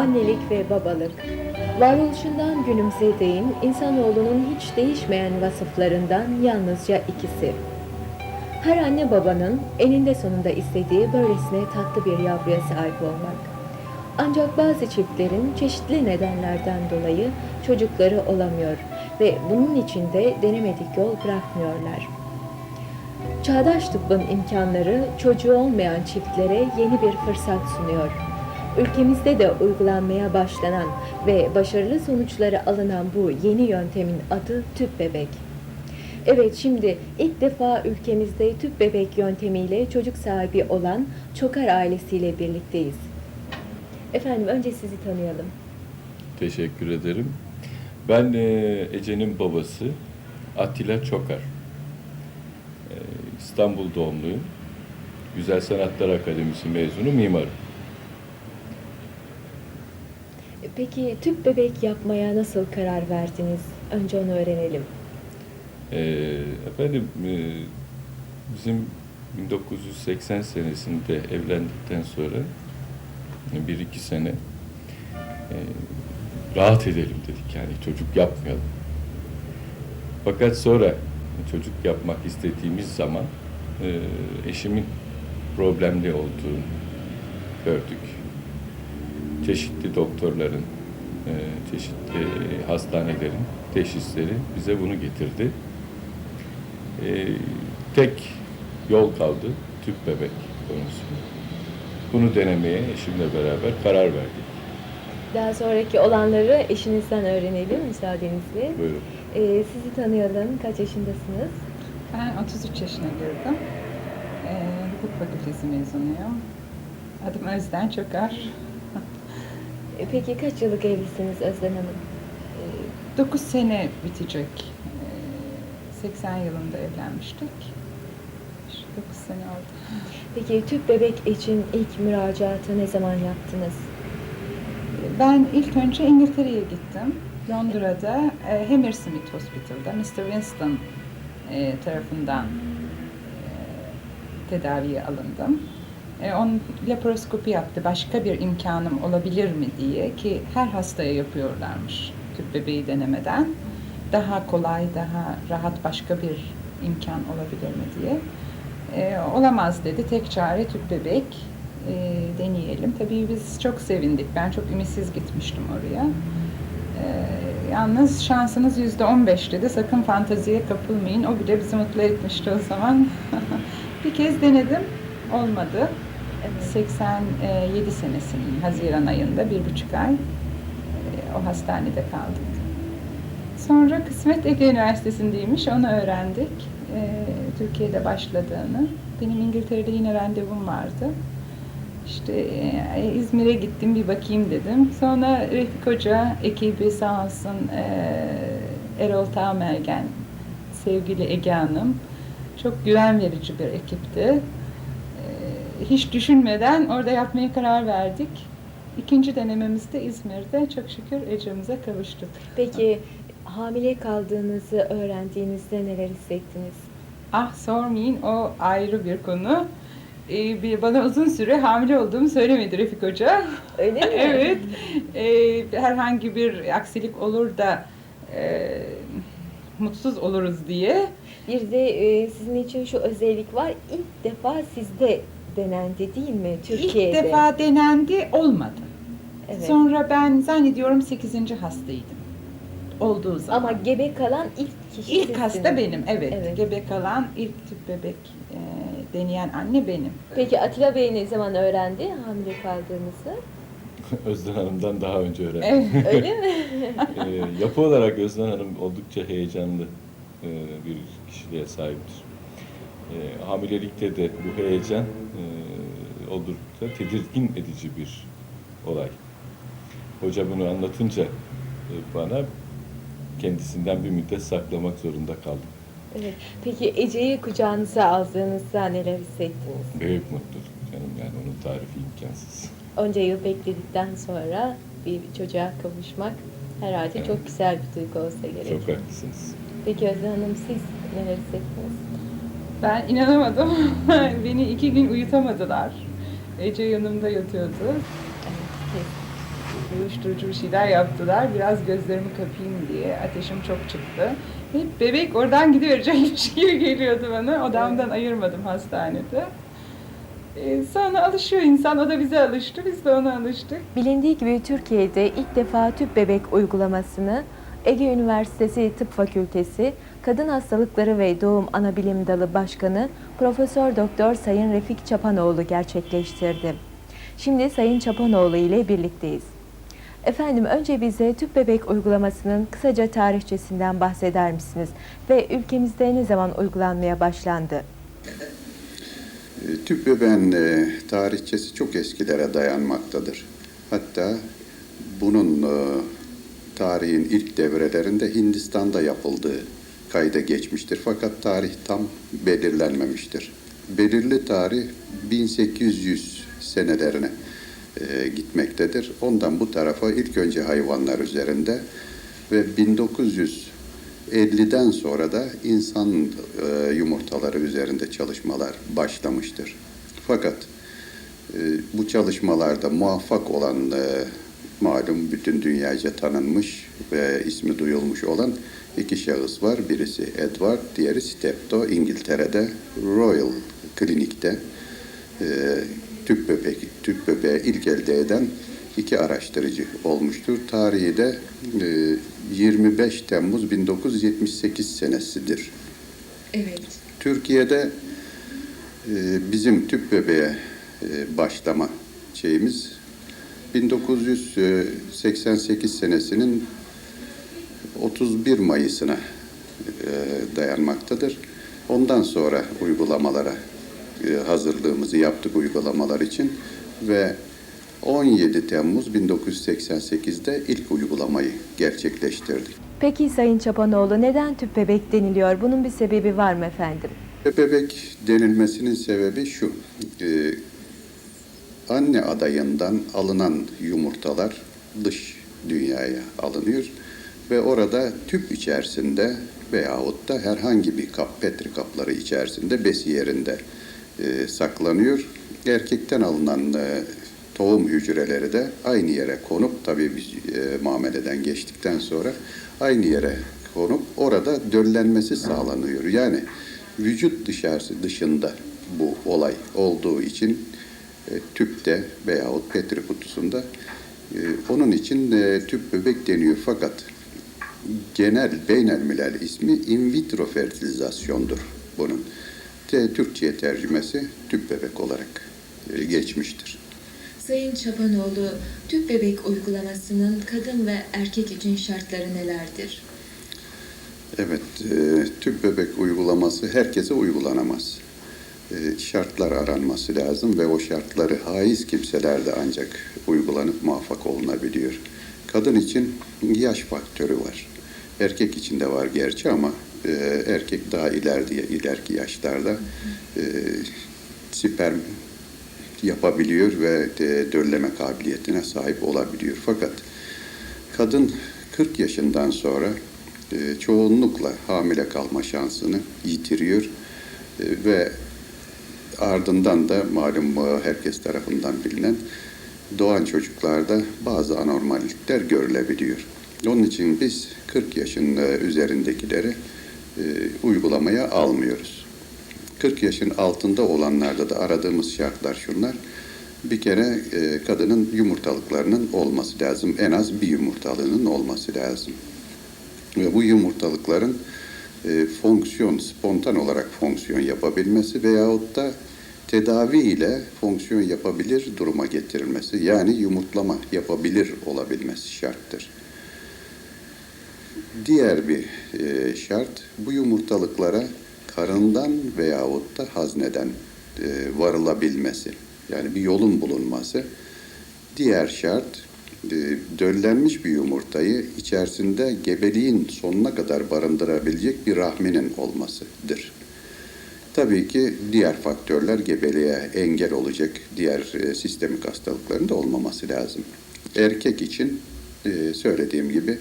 Annelik ve babalık. Varoluşundan günümüze değin insanoğlunun hiç değişmeyen vasıflarından yalnızca ikisi. Her anne babanın eninde sonunda istediği böylesine tatlı bir yavruya sahip olmak. Ancak bazı çiftlerin çeşitli nedenlerden dolayı çocukları olamıyor ve bunun için de denemedik yol bırakmıyorlar. Çağdaş tıbbın imkanları çocuğu olmayan çiftlere yeni bir fırsat sunuyor. Ülkemizde de uygulanmaya başlanan ve başarılı sonuçları alınan bu yeni yöntemin adı tüp bebek. Evet şimdi ilk defa ülkemizde tüp bebek yöntemiyle çocuk sahibi olan Çokar ailesiyle birlikteyiz. Efendim önce sizi tanıyalım. Teşekkür ederim. Ben e, Ece'nin babası Atilla Çokar. E, İstanbul doğumluyum. Güzel Sanatlar Akademisi mezunu mimarım. Peki tüp bebek yapmaya nasıl karar verdiniz? Önce onu öğrenelim. E, efendim e, bizim 1980 senesinde evlendikten sonra e, bir iki sene e, rahat edelim dedik yani çocuk yapmayalım. Fakat sonra çocuk yapmak istediğimiz zaman e, eşimin problemli olduğunu gördük. Çeşitli doktorların, e, çeşitli hastanelerin teşhisleri bize bunu getirdi. E, tek yol kaldı tüp bebek konusu. Bunu denemeye eşimle beraber karar verdik. Daha sonraki olanları eşinizden öğrenelim müsaadenizle. Buyurun. Ee, sizi tanıyalım. Kaç yaşındasınız? Ben 33 yaşına girdim. Ee, hukuk fakültesi mezunuyum. Adım Özden Çöker. Ee, Peki kaç yıllık evlisiniz Özlem Hanım? 9 sene bitecek. Ee, 80 yılında evlenmiştik. 9 sene oldu. Peki tüp bebek için ilk müracaatı ne zaman yaptınız? Ben ilk önce İngiltere'ye gittim. Londra'da e, Hammersmith Hospital'da Mr. Winston e, tarafından e, tedaviye alındım. E, on laparoskopi yaptı. Başka bir imkanım olabilir mi diye ki her hastaya yapıyorlarmış tüp bebeği denemeden. Daha kolay, daha rahat başka bir imkan olabilir mi diye. E, olamaz dedi. Tek çare tüp bebek. E, deneyelim. Tabii biz çok sevindik. Ben çok ümitsiz gitmiştim oraya. E, yalnız şansınız yüzde on beş dedi. Sakın fanteziye kapılmayın. O bile bizi mutlu etmişti o zaman. bir kez denedim. Olmadı. Evet. 87 senesinin Haziran ayında bir buçuk ay e, o hastanede kaldık. Sonra kısmet Ege Üniversitesi'ndeymiş, onu öğrendik. E, Türkiye'de başladığını. Benim İngiltere'de yine randevum vardı. İşte e, İzmir'e gittim bir bakayım dedim. Sonra Refik Hoca ekibi sağ olsun e, Erol Tamergen, sevgili Ege Hanım. Çok güven verici bir ekipti. Hiç düşünmeden orada yapmaya karar verdik. İkinci denememizde İzmir'de çok şükür Ece'mize kavuştuk. Peki hamile kaldığınızı öğrendiğinizde neler hissettiniz? Ah sormayın o ayrı bir konu. Ee, bir bana uzun süre hamile olduğumu söylemedi Refik Hoca. Öyle mi? evet. Ee, herhangi bir aksilik olur da e, mutsuz oluruz diye. Bir de e, sizin için şu özellik var. İlk defa sizde denendi değil mi Türkiye'de? İlk defa denendi olmadı. Evet. Sonra ben zannediyorum 8. hastaydım. Olduğu zaman. Ama gebe kalan ilk kişi İlk hasta benim, evet. Evet. Gebe kalan ilk tüp bebek e, deneyen anne benim. Peki Atilla Bey ne zaman öğrendi hamile kaldığınızı? Özden Hanım'dan daha önce öğrendim. Evet. Öyle mi? E, yapı olarak Özden Hanım oldukça heyecanlı e, bir kişiliğe sahiptir. E, hamilelikte de bu heyecan e, oldukça tedirgin edici bir olay. Hoca bunu anlatınca e, bana kendisinden bir müddet saklamak zorunda kaldım. Evet. Peki Ece'yi kucağınıza aldığınızda neler hissettiniz? Büyük mutluluk canım yani onun tarifi imkansız. Onca yıl bekledikten sonra bir çocuğa kavuşmak herhalde Evet. çok güzel bir duygu olsa gerek. Çok haklısınız. Peki Özlem Hanım siz neler hissettiniz? Ben inanamadım. Beni iki gün uyutamadılar. Ece yanımda yatıyordu. Evet, uyuşturucu bir şeyler yaptılar. Biraz gözlerimi kapayım diye. Ateşim çok çıktı. Hep bebek oradan gidivereceğimiş gibi geliyordu bana. Odamdan ayırmadım hastanede. Ee, sonra alışıyor insan. O da bize alıştı. Biz de ona alıştık. Bilindiği gibi Türkiye'de ilk defa tüp bebek uygulamasını Ege Üniversitesi Tıp Fakültesi Kadın Hastalıkları ve Doğum Anabilim Dalı Başkanı Profesör Doktor Sayın Refik Çapanoğlu gerçekleştirdi. Şimdi Sayın Çapanoğlu ile birlikteyiz. Efendim önce bize tüp bebek uygulamasının kısaca tarihçesinden bahseder misiniz ve ülkemizde ne zaman uygulanmaya başlandı? Tüp bebeğin e, tarihçesi çok eskilere dayanmaktadır. Hatta bunun e, tarihin ilk devrelerinde Hindistan'da yapıldığı kayda geçmiştir. Fakat tarih tam belirlenmemiştir. Belirli tarih 1800 senelerine e, gitmektedir. Ondan bu tarafa ilk önce hayvanlar üzerinde ve 1950'den sonra da insan e, yumurtaları üzerinde çalışmalar başlamıştır. Fakat e, bu çalışmalarda muvaffak olan e, malum bütün dünyaca tanınmış ve ismi duyulmuş olan iki şahıs var. Birisi Edward, diğeri Steptoe İngiltere'de Royal Klinik'te e, tüp bebek tüp bebeği ilk elde eden iki araştırıcı olmuştur. Tarihi de e, 25 Temmuz 1978 senesidir. Evet. Türkiye'de e, bizim tüp bebeğe e, başlama şeyimiz 1988 senesinin 31 Mayıs'ına e, dayanmaktadır. Ondan sonra uygulamalara e, hazırlığımızı yaptık uygulamalar için ve 17 Temmuz 1988'de ilk uygulamayı gerçekleştirdik. Peki Sayın Çapanoğlu neden tüp bebek deniliyor? Bunun bir sebebi var mı efendim? Bebek denilmesinin sebebi şu. Anne adayından alınan yumurtalar dış dünyaya alınıyor ve orada tüp içerisinde veyahut da herhangi bir kap, petri kapları içerisinde besi yerinde e, saklanıyor. Erkekten alınan e, tohum hücreleri de aynı yere konup tabii biz e, muameleden geçtikten sonra aynı yere konup orada döllenmesi sağlanıyor. Yani vücut dışarısı dışında bu olay olduğu için tüpte veyahut petri kutusunda e, onun için e, tüp bebek deniyor fakat genel beynelmilel ismi in vitro fertilizasyondur bunun. Türkçe'ye tercümesi tüp bebek olarak e, geçmiştir. Sayın Çapanoğlu, tüp bebek uygulamasının kadın ve erkek için şartları nelerdir? Evet, e, tüp bebek uygulaması herkese uygulanamaz. E, şartlar aranması lazım ve o şartları haiz kimselerde ancak uygulanıp muvaffak olunabiliyor. Kadın için yaş faktörü var. Erkek için de var gerçi ama e, erkek daha ileride, ileriki yaşlarda e, sperm yapabiliyor ve de, dölleme kabiliyetine sahip olabiliyor. Fakat kadın 40 yaşından sonra e, çoğunlukla hamile kalma şansını yitiriyor E, ve ardından da malum herkes tarafından bilinen doğan çocuklarda bazı anormallikler görülebiliyor. Onun için biz 40 yaşın e, üzerindekileri e, uygulamaya almıyoruz. 40 yaşın altında olanlarda da aradığımız şartlar şunlar. Bir kere e, kadının yumurtalıklarının olması lazım. En az bir yumurtalığının olması lazım. Ve bu yumurtalıkların e, fonksiyon, spontan olarak fonksiyon yapabilmesi veyahut da tedavi ile fonksiyon yapabilir duruma getirilmesi. Yani yumurtlama yapabilir olabilmesi şarttır. Diğer bir e, şart bu yumurtalıklara karından veyahut da hazneden e, varılabilmesi. Yani bir yolun bulunması. Diğer şart e, döllenmiş bir yumurtayı içerisinde gebeliğin sonuna kadar barındırabilecek bir rahminin olmasıdır. Tabii ki diğer faktörler gebeliğe engel olacak diğer e, sistemik hastalıkların da olmaması lazım. Erkek için e, söylediğim gibi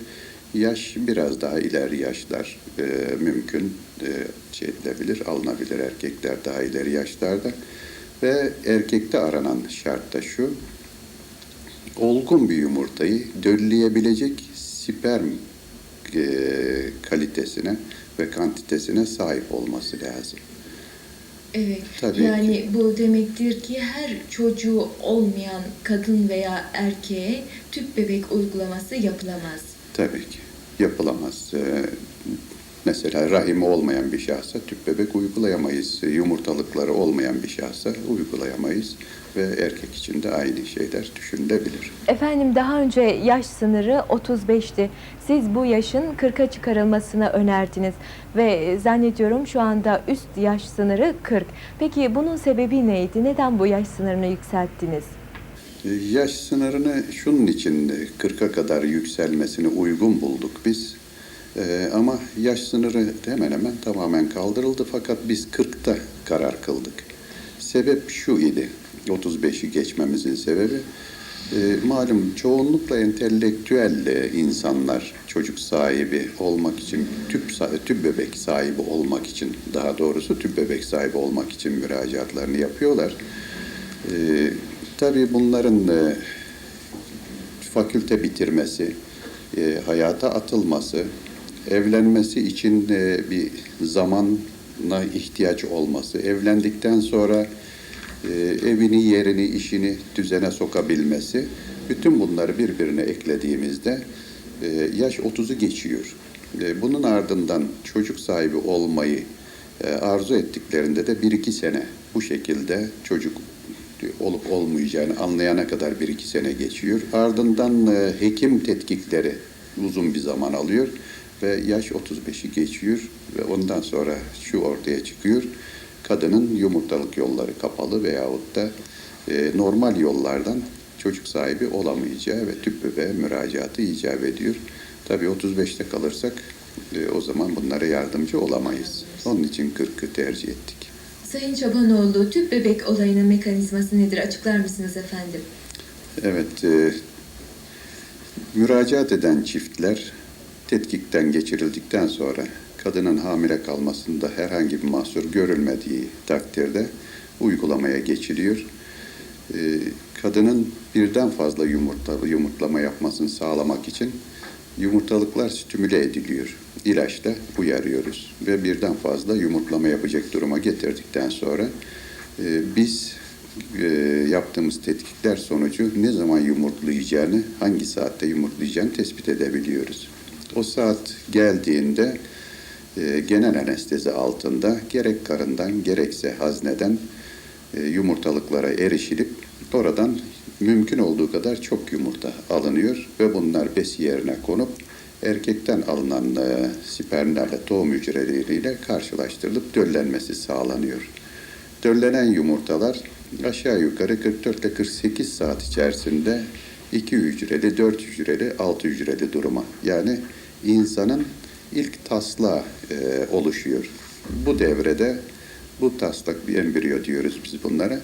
yaş biraz daha ileri yaşlar e, mümkün e, şey edilebilir, alınabilir erkekler daha ileri yaşlarda ve erkekte aranan şart da şu olgun bir yumurtayı dölleyebilecek sperm e, kalitesine ve kantitesine sahip olması lazım. Evet. Tabii yani bu demektir ki her çocuğu olmayan kadın veya erkeğe tüp bebek uygulaması yapılamaz. Tabii ki yapılamaz. Ee, mesela rahimi olmayan bir şahsa tüp bebek uygulayamayız. Yumurtalıkları olmayan bir şahsa uygulayamayız. Ve erkek için de aynı şeyler düşünülebilir. Efendim daha önce yaş sınırı 35'ti. Siz bu yaşın 40'a çıkarılmasını önerdiniz ve zannediyorum şu anda üst yaş sınırı 40. Peki bunun sebebi neydi? Neden bu yaş sınırını yükselttiniz? Yaş sınırını şunun için 40'a kadar yükselmesini uygun bulduk biz. Ee, ama yaş sınırı hemen hemen tamamen kaldırıldı fakat biz 40'ta karar kıldık. Sebep şu idi, 35'i geçmemizin sebebi. Ee, malum çoğunlukla entelektüel e, insanlar çocuk sahibi olmak için, tüp, tüp bebek sahibi olmak için, daha doğrusu tüp bebek sahibi olmak için müracaatlarını yapıyorlar. Ee, tabii bunların e, fakülte bitirmesi, e, hayata atılması, evlenmesi için e, bir zamana ihtiyaç olması, evlendikten sonra e, evini, yerini, işini düzene sokabilmesi, bütün bunları birbirine eklediğimizde e, yaş 30'u geçiyor. E, bunun ardından çocuk sahibi olmayı e, arzu ettiklerinde de bir iki sene bu şekilde çocuk olup olmayacağını anlayana kadar bir iki sene geçiyor. Ardından e, hekim tetkikleri uzun bir zaman alıyor ve yaş 35'i geçiyor ve ondan sonra şu ortaya çıkıyor. Kadının yumurtalık yolları kapalı veyahut da e, normal yollardan çocuk sahibi olamayacağı ve tüp bebeğe müracaatı icap ediyor. Tabii 35'te kalırsak e, o zaman bunlara yardımcı olamayız. Onun için 40'ı tercih ettik. Sayın Çabanoğlu, tüp bebek olayının mekanizması nedir? Açıklar mısınız efendim? Evet, e, müracaat eden çiftler tetkikten geçirildikten sonra kadının hamile kalmasında herhangi bir mahsur görülmediği takdirde uygulamaya geçiliyor. E, kadının birden fazla yumurta yumurtlama yapmasını sağlamak için yumurtalıklar stimüle ediliyor. İlaçla uyarıyoruz ve birden fazla yumurtlama yapacak duruma getirdikten sonra e, biz e, yaptığımız tetkikler sonucu ne zaman yumurtlayacağını, hangi saatte yumurtlayacağını tespit edebiliyoruz. O saat geldiğinde e, genel anestezi altında gerek karından gerekse hazneden e, yumurtalıklara erişilip oradan mümkün olduğu kadar çok yumurta alınıyor ve bunlar besi yerine konup erkekten alınan e, spermlerle tohum hücreleriyle karşılaştırılıp döllenmesi sağlanıyor. Döllenen yumurtalar aşağı yukarı 44 ile 48 saat içerisinde 2 hücreli, 4 hücreli, 6 hücreli duruma yani insanın ilk taslağı e, oluşuyor. Bu devrede bu taslak bir embriyo diyoruz biz bunlara.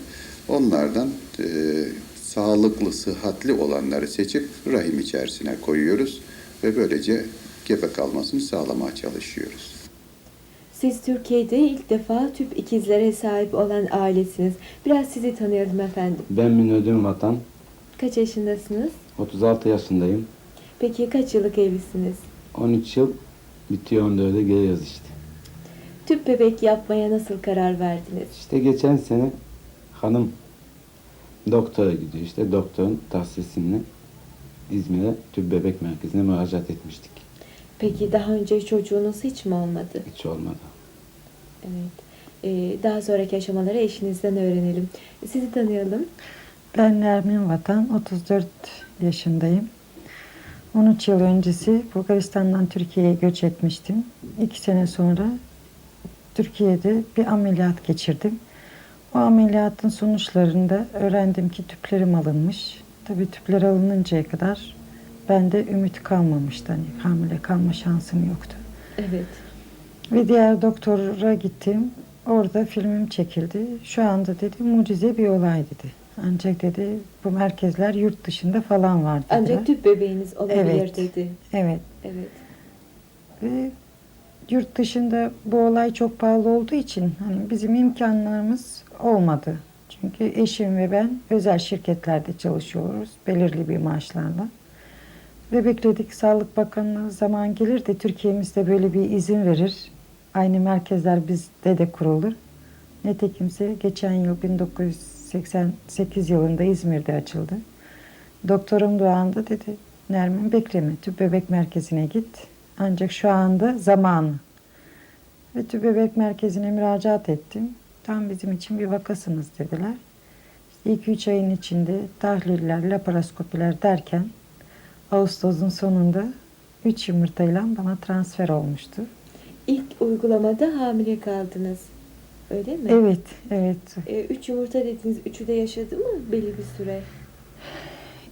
Onlardan e, sağlıklı, sıhhatli olanları seçip rahim içerisine koyuyoruz ve böylece gebe kalmasını sağlamaya çalışıyoruz. Siz Türkiye'de ilk defa tüp ikizlere sahip olan ailesiniz. Biraz sizi tanıyalım efendim. Ben Minödün Vatan. Kaç yaşındasınız? 36 yaşındayım. Peki kaç yıllık evlisiniz? 13 yıl bitiyor 14'e geliyoruz işte. Tüp bebek yapmaya nasıl karar verdiniz? İşte geçen sene hanım doktora gidiyor işte doktorun tavsiyesiyle İzmir'e tüp bebek merkezine müracaat etmiştik. Peki daha önce çocuğunuz hiç mi olmadı? Hiç olmadı. Evet. Ee, daha sonraki aşamaları eşinizden öğrenelim. Sizi tanıyalım. Ben Nermin Vatan, 34 yaşındayım. 13 yıl öncesi Bulgaristan'dan Türkiye'ye göç etmiştim. İki sene sonra Türkiye'de bir ameliyat geçirdim. O ameliyatın sonuçlarında öğrendim ki tüplerim alınmış. Tabii tüpler alınıncaya kadar bende ümit kalmamıştı. Hani hamile kalma şansım yoktu. Evet. Ve diğer doktora gittim. Orada filmim çekildi. Şu anda dedi mucize bir olay dedi. Ancak dedi bu merkezler yurt dışında falan var dediler. Ancak tüp bebeğiniz olabilir Evet. dedi. Evet. Evet. Ve yurt dışında bu olay çok pahalı olduğu için hani bizim imkanlarımız olmadı. Çünkü eşim ve ben özel şirketlerde çalışıyoruz belirli bir maaşlarla. Ve bekledik Sağlık Bakanlığı zaman gelir de Türkiye'mizde böyle bir izin verir. Aynı merkezler bizde de kurulur. Netekimse geçen yıl 1988 yılında İzmir'de açıldı. Doktorum Doğan'da dedi Nermin bekleme tüp bebek merkezine git. Ancak şu anda zamanı. Ve tüp bebek merkezine müracaat ettim. Tam bizim için bir vakasınız dediler. İşte 2-3 ayın içinde tahliller, laparoskopiler derken Ağustos'un sonunda 3 yumurtayla bana transfer olmuştu. İlk uygulamada hamile kaldınız. Öyle mi? Evet, evet. E, üç yumurta dediniz. Üçü de yaşadı mı belli bir süre?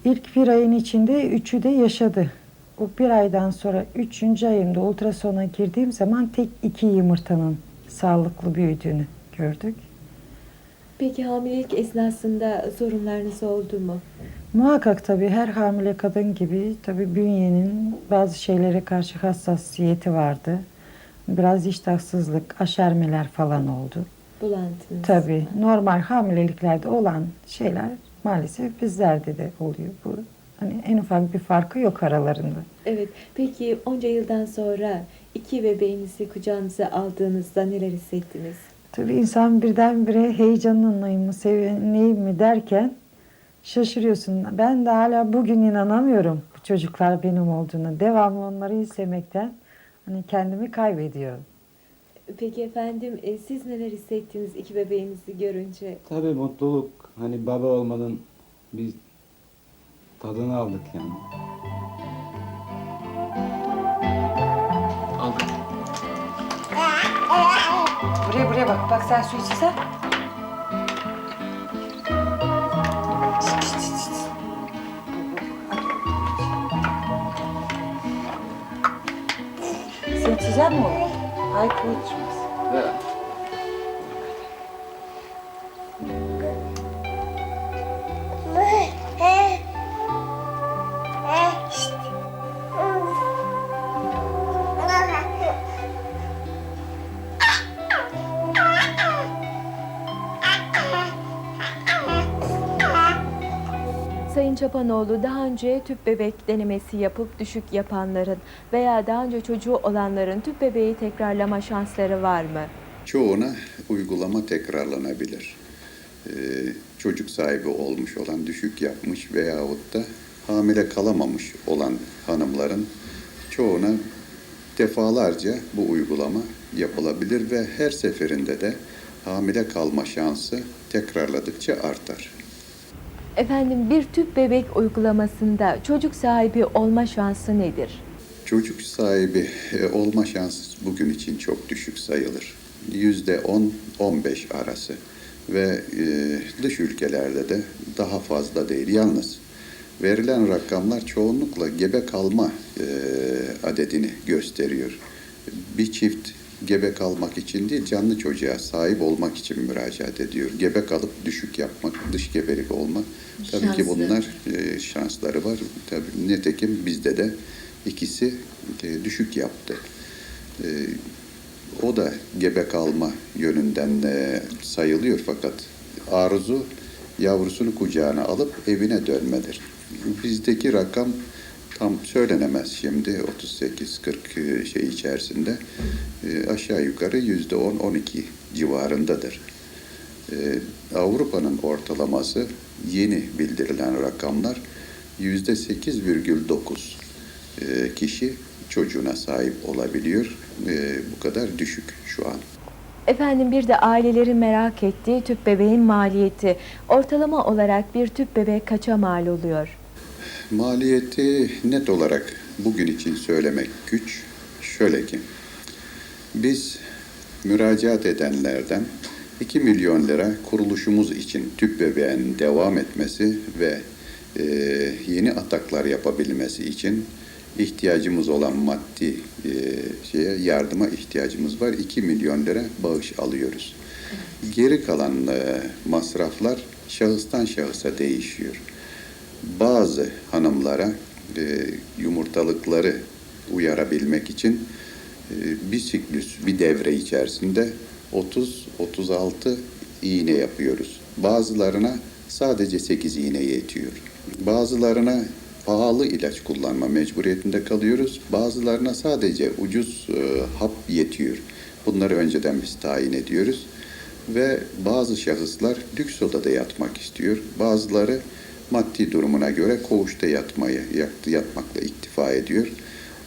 İlk bir ayın içinde üçü de yaşadı. O bir aydan sonra üçüncü ayımda ultrasona girdiğim zaman tek iki yumurtanın sağlıklı büyüdüğünü gördük. Peki hamilelik esnasında sorunlarınız oldu mu? Muhakkak tabii her hamile kadın gibi tabii bünyenin bazı şeylere karşı hassasiyeti vardı. Biraz iştahsızlık, aşermeler falan oldu. Bulantınız. Tabii normal hamileliklerde olan şeyler maalesef bizlerde de oluyor. Bu hani en ufak bir farkı yok aralarında. Evet. Peki onca yıldan sonra iki bebeğinizi kucağınıza aldığınızda neler hissettiniz? Tabii insan birdenbire heyecanlanayım mı, sevineyim mi derken şaşırıyorsun. Ben de hala bugün inanamıyorum bu çocuklar benim olduğunu. Devamlı onları izlemekten hani kendimi kaybediyorum. Peki efendim e, siz neler hissettiniz iki bebeğinizi görünce? Tabii mutluluk. Hani baba olmanın biz tadını aldık yani. Buraya buraya bak. Bak sen su içsen. Sen içecek mi oğlum? Ay koy içmez. Sayın Çapanoğlu daha önce tüp bebek denemesi yapıp düşük yapanların veya daha önce çocuğu olanların tüp bebeği tekrarlama şansları var mı? Çoğuna uygulama tekrarlanabilir. Ee, çocuk sahibi olmuş olan, düşük yapmış veyahut da hamile kalamamış olan hanımların çoğuna defalarca bu uygulama yapılabilir ve her seferinde de hamile kalma şansı tekrarladıkça artar. Efendim bir tüp bebek uygulamasında çocuk sahibi olma şansı nedir? Çocuk sahibi e, olma şansı bugün için çok düşük sayılır. Yüzde 10-15 arası ve e, dış ülkelerde de daha fazla değil. Yalnız verilen rakamlar çoğunlukla gebe kalma e, adedini gösteriyor. Bir çift gebe kalmak için değil, canlı çocuğa sahip olmak için müracaat ediyor. Gebe kalıp düşük yapmak, dış gebelik olma. Tabii ki Şanslı. bunlar e, şansları var. Tabii nitekim bizde de ikisi e, düşük yaptı. E, o da gebe kalma yönünden e, sayılıyor fakat arzu yavrusunu kucağına alıp evine dönmedir. Bizdeki rakam tam söylenemez şimdi 38-40 şey içerisinde E, aşağı yukarı yüzde 10-12 civarındadır. Ee, Avrupa'nın ortalaması yeni bildirilen rakamlar yüzde 8,9 Ee, kişi çocuğuna sahip olabiliyor. Bu kadar düşük şu an. Efendim bir de ailelerin merak ettiği tüp bebeğin maliyeti. Ortalama olarak bir tüp bebek kaça mal oluyor? Maliyeti net olarak bugün için söylemek güç. Şöyle ki, biz müracaat edenlerden 2 milyon lira kuruluşumuz için tüp bebeğin devam etmesi ve e, yeni ataklar yapabilmesi için ihtiyacımız olan maddi e, şeye yardıma ihtiyacımız var. 2 milyon lira bağış alıyoruz. Geri kalan e, masraflar şahıstan şahısa değişiyor bazı hanımlara e, yumurtalıkları uyarabilmek için e, bir siklüs, bir devre içerisinde 30-36 iğne yapıyoruz. Bazılarına sadece 8 iğne yetiyor. Bazılarına pahalı ilaç kullanma mecburiyetinde kalıyoruz. Bazılarına sadece ucuz e, hap yetiyor. Bunları önceden biz tayin ediyoruz. Ve bazı şahıslar lüks odada yatmak istiyor. Bazıları maddi durumuna göre koğuşta yatmayı, yat- yatmakla iktifa ediyor.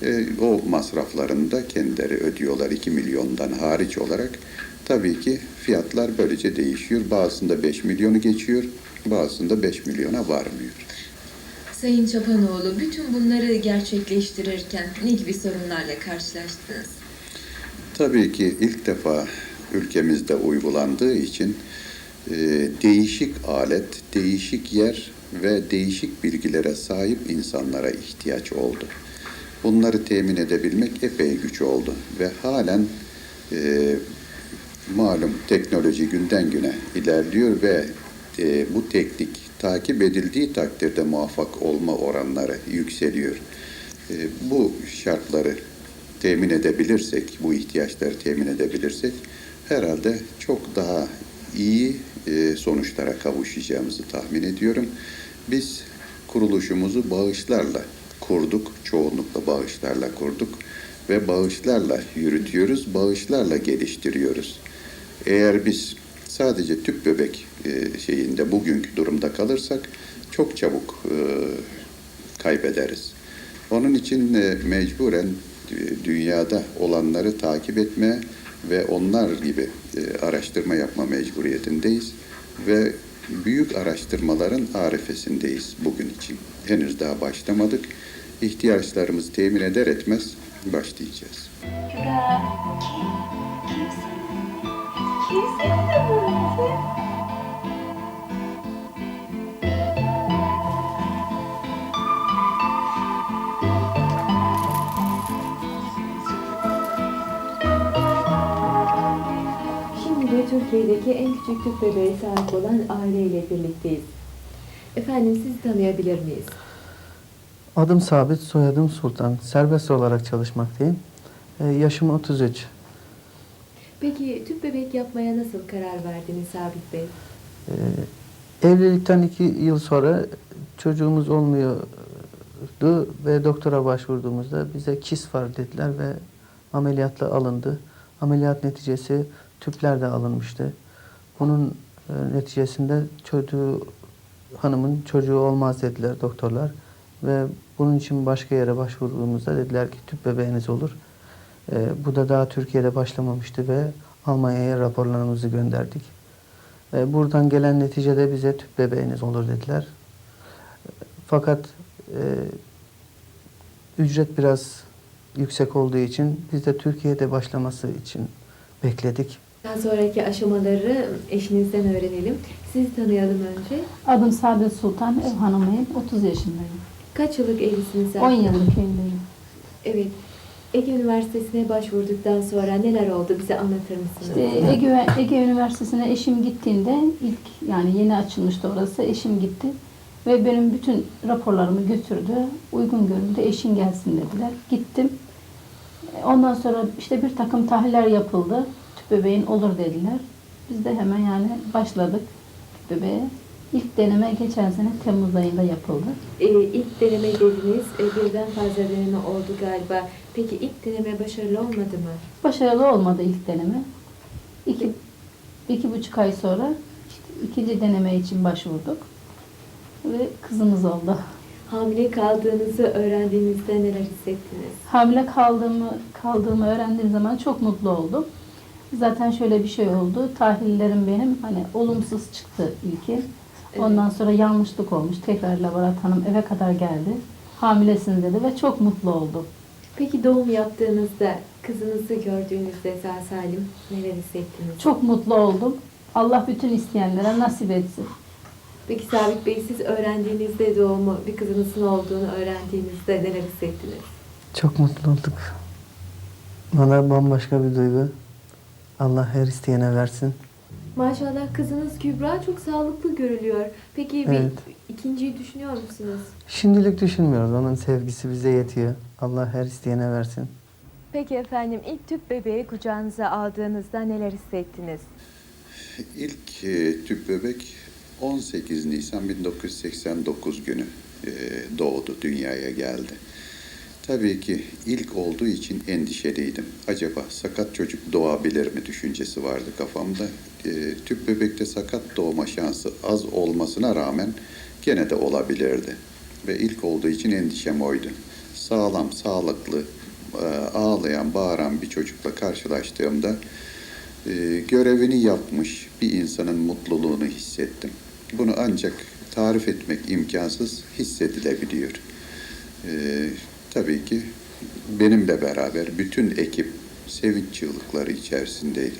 E, o masraflarını da kendileri ödüyorlar 2 milyondan hariç olarak. Tabii ki fiyatlar böylece değişiyor. Bazısında 5 milyonu geçiyor, bazısında 5 milyona varmıyor. Sayın Çapanoğlu, bütün bunları gerçekleştirirken ne gibi sorunlarla karşılaştınız? Tabii ki ilk defa ülkemizde uygulandığı için e, değişik alet, değişik yer ve değişik bilgilere sahip insanlara ihtiyaç oldu. Bunları temin edebilmek epey güç oldu ve halen e, malum teknoloji günden güne ilerliyor ve e, bu teknik takip edildiği takdirde muvaffak olma oranları yükseliyor. E, bu şartları temin edebilirsek, bu ihtiyaçları temin edebilirsek herhalde çok daha iyi e, sonuçlara kavuşacağımızı tahmin ediyorum. Biz kuruluşumuzu bağışlarla kurduk, çoğunlukla bağışlarla kurduk ve bağışlarla yürütüyoruz, bağışlarla geliştiriyoruz. Eğer biz sadece tüp bebek e, şeyinde bugünkü durumda kalırsak çok çabuk e, kaybederiz. Onun için mecburen dünyada olanları takip etme ve onlar gibi araştırma yapma mecburiyetindeyiz ve büyük araştırmaların arifesindeyiz bugün için. Henüz daha başlamadık. İhtiyaçlarımızı temin eder etmez başlayacağız. Kim? Kimsin? Kimsin de Türkiye'deki en küçük tüp bebeğe sahip olan aileyle birlikteyiz. Efendim sizi tanıyabilir miyiz? Adım Sabit, soyadım Sultan. Serbest olarak çalışmaktayım. Ee, yaşım 33. Peki tüp bebek yapmaya nasıl karar verdiniz Sabit Bey? Ee, evlilikten iki yıl sonra çocuğumuz olmuyordu ve doktora başvurduğumuzda bize kis var dediler ve ameliyatla alındı. Ameliyat neticesi tüpler de alınmıştı. Bunun e, neticesinde çocuğu hanımın çocuğu olmaz dediler doktorlar ve bunun için başka yere başvurduğumuzda dediler ki tüp bebeğiniz olur. Ee, bu da daha Türkiye'de başlamamıştı ve Almanya'ya raporlarımızı gönderdik. E, Buradan gelen neticede bize tüp bebeğiniz olur dediler. E, Fakat e, ücret biraz yüksek olduğu için biz de Türkiye'de başlaması için bekledik. Daha sonraki aşamaları eşinizden öğrenelim. Sizi tanıyalım önce. Adım Saadet Sultan, ev hanımıyım. 30 yaşındayım. Kaç yıllık evlisiniz? 10 Sabit Bey? yıllık evliyim. Evet. Ege Üniversitesi'ne başvurduktan sonra neler oldu bize anlatır mısınız? İşte Ege, Ege Üniversitesi'ne eşim gittiğinde ilk yani yeni açılmıştı orası. Eşim gitti ve benim bütün raporlarımı götürdü. Uygun görüldü. Eşin gelsin dediler. Gittim. Ondan sonra işte bir takım tahliller yapıldı. Bebeğin olur dediler. Biz de hemen yani başladık bebeğe. İlk deneme geçen sene Temmuz ayında yapıldı. Ee, ilk deneme dediniz. Ee, birden fazla deneme oldu galiba. Peki ilk deneme başarılı olmadı mı? Başarılı olmadı ilk deneme. İki, iki buçuk ay sonra işte ikinci deneme için başvurduk. Ve kızımız oldu. Hamile kaldığınızı öğrendiğinizde neler hissettiniz? Hamile kaldığımı, kaldığımı öğrendiğim zaman çok mutlu oldum. Zaten şöyle bir şey oldu. Tahlillerim benim hani olumsuz çıktı ilki. Ondan sonra yanlışlık olmuş. Tekrar laboratuvar hanım eve kadar geldi. Hamilesin dedi ve çok mutlu oldum. Peki doğum yaptığınızda kızınızı gördüğünüzde sağ salim neler hissettiniz? Çok mutlu oldum. Allah bütün isteyenlere nasip etsin. Peki Sabit Bey siz öğrendiğinizde doğumu bir kızınızın olduğunu öğrendiğinizde neler hissettiniz? Çok mutlu olduk. Bana bambaşka bir duygu. Allah her isteyene versin. Maşallah kızınız Kübra çok sağlıklı görülüyor. Peki bir Evet. ikinciyi düşünüyor musunuz? Şimdilik düşünmüyoruz. Onun sevgisi bize yetiyor. Allah her isteyene versin. Peki efendim ilk tüp bebeği kucağınıza aldığınızda neler hissettiniz? ilk e, tüp bebek 18 Nisan 1989 günü e, doğdu, dünyaya geldi. Tabii ki ilk olduğu için endişeliydim. Acaba sakat çocuk doğabilir mi düşüncesi vardı kafamda. E, tüp bebekte sakat doğma şansı az olmasına rağmen gene de olabilirdi. Ve ilk olduğu için endişem oydu. Sağlam, sağlıklı, e, ağlayan, bağıran bir çocukla karşılaştığımda e, görevini yapmış bir insanın mutluluğunu hissettim. Bunu ancak tarif etmek imkansız hissedilebiliyor. E, tabii ki benimle beraber bütün ekip sevinç çığlıkları içerisindeydi.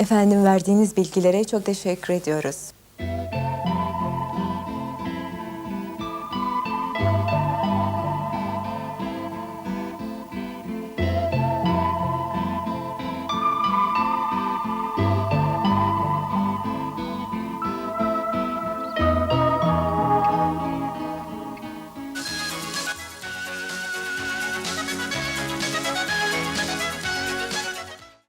Efendim verdiğiniz bilgilere çok teşekkür ediyoruz.